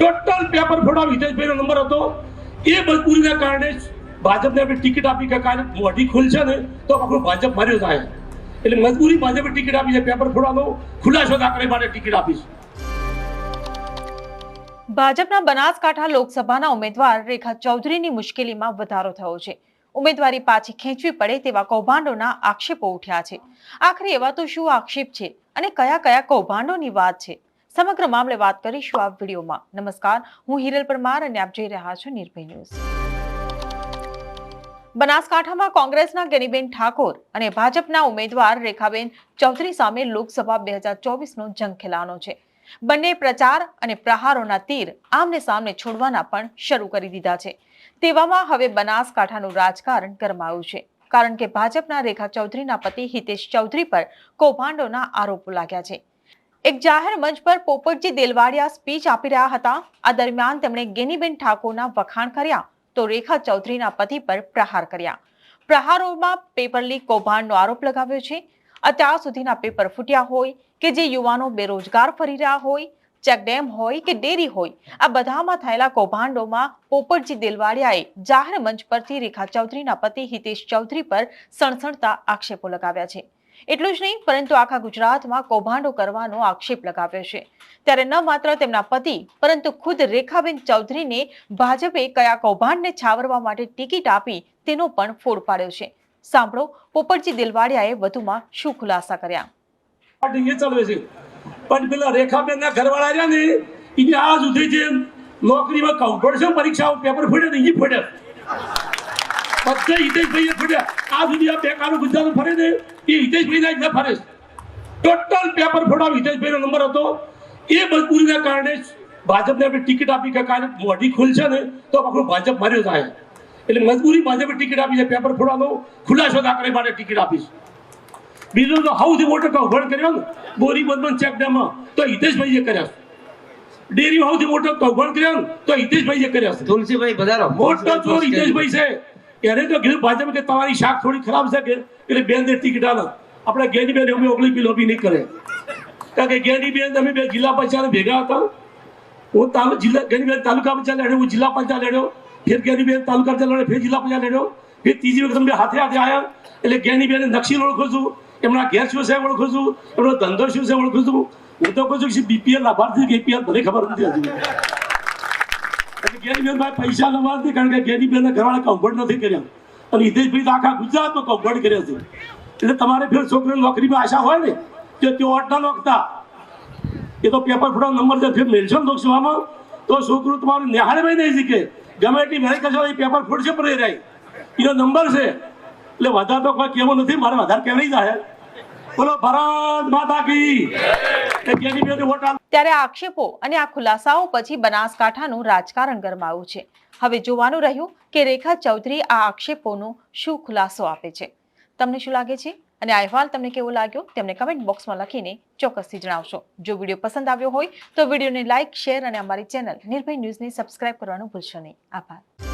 Total paper ફોડા હિતેશભાઈનો number હતો. એ મજબૂરીના કારણે ભાજપને આપણે ટિકિટ આપી કે કાલે મોઢી ખુલશે ને તો આપણું ભાજપ માર્યો થાય એટલે મજબૂરી ભાજપે ટિકિટ આપી છે. પેપર ફોડાનો ખુલાસો દાખલે માટે ટિકિટ આપીશ ભાજપના બનાસકાંઠા લોકસભાના ઉમેદવાર રેખા ચૌધરીની મુશ્કેલીમાં વધારો થયો છે. ઉમેદવારી પાછી ખેંચવી પડે તેવા કૌભાંડોના આક્ષેપો ઉઠ્યા છે. આખરે એવા તો શું આક્ષેપ છે? અને કયા કયા કૌભાંડોની વાત છે? સમગ્ર મામલે વાત કરીશું આ વિડીયોમાં. નમસ્કાર, હું હિરલ પરમાર અને આપ જોઈ રહ્યા છો નિર્ભય ન્યૂઝ. બનાસકાંઠામાં કોંગ્રેસના ગેનીબેન ઠાકોર અને ભાજપના ઉમેદવાર રેખાબેન ચૌધરી સામે લોકસભા બે હજાર ચોવીસનો જંગ ખેલાનો છે. બંને પ્રચાર અને પ્રહારોના તીર આમને સામને છોડવાના પણ શરૂ કરી દીધા છે. તેવામાં હવે બનાસકાંઠાનું રાજકારણ ગરમાયું છે. કારણ કે ભાજપના રેખા ચૌધરીના પતિ હિતેશ ચૌધરી પર કૌભાંડોના આરોપો લાગ્યા છે. એક જાહેર મંચ પર પોપટજી દેલવાડિયા સ્પીચ આપી રહ્યા હતા. આ દરમિયાન તેમણે ગેનીબેન ઠાકોરના વખાણ કર્યા તો રેખા ચૌધરીના પતિ પર પ્રહાર કર્યા. પ્રહારોમાં પેપર લીક કૌભાંડનો આરોપ લગાવ્યો છે. અત્યાર સુધીના પેપર ફૂટ્યા હોય કે જે યુવાનો બેરોજગાર ફરી રહ્યા હોય, ચેકડેમ હોય કે ડેરી હોય, આ બધામાં થયેલા કૌભાંડોમાં પોપટજી દેલવાડિયાએ જાહેર મંચ પરથી રેખા ચૌધરીના પતિ હિતેશ ચૌધરી પર સણસણતા આક્ષેપો લગાવ્યા છે. એટલું જ નહીં, પરંતુ આખા ગુજરાતમાં કૌભાંડો કરવાનો આક્ષેપ લગાવ્યો છે. ત્યારે ન માત્ર તેમના પતિ, પરંતુ ખુદ રેખાબેન ચૌધરીને ભાજપે કયા કૌભાંડને છાવરવા માટે ટિકિટ આપી તેનો પણ ફોડ પાડ્યો છે. સાંભળો, પોપટજી દિલવાડિયાએ વધુમાં શું ખુલાસા કર્યા. ચાલવે પણ પેલા રેખાબેનના ઘરવાળા રહ્યા ને એને આ સુધી જે નોકરીમાં કૌભાંડ છે, પરીક્ષા પેપર ફોડે ને એ ફોડ્યા. બધા હિતેશભાઈએ ફોડ્યા આ સુધી આ બેકારો ગુજરાત ફરે છે. એ હિતેશભાઈના જ ન ફરે છે. ટોટલ પેપર ફોડા હિતેશભાઈનો નંબર હતો. એ મજબૂરીના કારણે જ ભાજપને આપણે ટિકિટ આપી કે કાલે મોઢી ખુલશે ને તો આપણું ભાજપ માર્યો થાય એટલે મજબૂરી ભાજપે ટિકિટ આપી છે પેપર ફોડાનો. ખુલાસો દાખલે માટે ટિકિટ આપીશ બીજું તો સૌથી મોટો કૌભાંડ કર્યો ને બોરી બંધન ચેકડેમમાં તો હિતેશભાઈએ કર્યા ડેરી સૌથી મોટો કૌભાંડ કર્યો ને તો હિતેશભાઈએ કર્યા છે. તુલસીભાઈ બધા મોટો ચોર હિતેશભાઈ છે. એને તો કીધું ભાજપ કે તમારી શાક થોડી ખરાબ છે કે એટલે બેન ટિકિટ આલો. આપણે ગેની બેન અમે ઓગળી પી લોબી નહીં કરે. કારણ કે ગેની બેન અમે બે જિલ્લા પંચાયત ભેગા હતા. હું તાલુ જિલ્લા ગેની બેન તાલુકા પંચાયત લડ્યો, હું જિલ્લા પંચાયત લડ્યો. ફેર ગેની બેન તાલુકા પંચાયત લડ્યો, ફેર જિલ્લા પંચાયત લડ્યો. ફેર ત્રીજી વખત અમે હાથે હાથે આવ્યા એટલે ગેની બેન નકશી ઓળખું છું, એમના ઘેર શું છે ઓળખું છું, એમનો ધંધો શું છે ઓળખું છું. હું તો કહું છું બીપીએલ લાભાર્થી કે એપીએલ મને ખબર નથી હજુ. ગેરીબેન ભાઈ પૈસા લેવા નથી કારણ કે ગેરીબેન ઘરવાળા કૌભાંડ નથી કર્યા. અને હિતેશભાઈ તો આખા ગુજરાતમાં કૌભાંડ કર્યા છે. એટલે તમારે ફેર છોકરીની નોકરીમાં આશા હોય ને, કે તેઓ અટ ના નોખતા. એ તો પેપર ફોટો નંબર છે, ફેર મેન્શન લોકસભામાં? તો છોકરું તમારું નિહાળે નહીં શીખે. ગમે એટલી મહેનત કરશો એ પેપર ફૂટશે પર રહી એનો નંબર છે. એટલે વધારે તો કોઈ કહેવું નથી, મારે વધારે કહેવાય જાય બોલો, ભારત માતા કી. એ ગેરીબેન વોટ આલ- ત્યારે આક્ષેપો અને આ ખુલાસાઓ પછી બનાસકાંઠાનું રાજકારણ ગરમાયું છે. હવે જોવાનું રહ્યું કે રેખા ચૌધરી આ આક્ષેપોનો શું ખુલાસો આપે છે. તમને શું લાગે છે? અને આ અહેવાલ તમને કેવો લાગ્યો? તેમને કમેન્ટ બોક્સમાં લખીને ચોક્કસથી જણાવશો. જો વીડિયો પસંદ આવ્યો હોય તો વિડીયોને લાઇક શેર અને અમારી ચેનલ નિર્ભય ન્યૂઝને સબસ્ક્રાઇબ કરવાનું ભૂલશો નહીં. આભાર.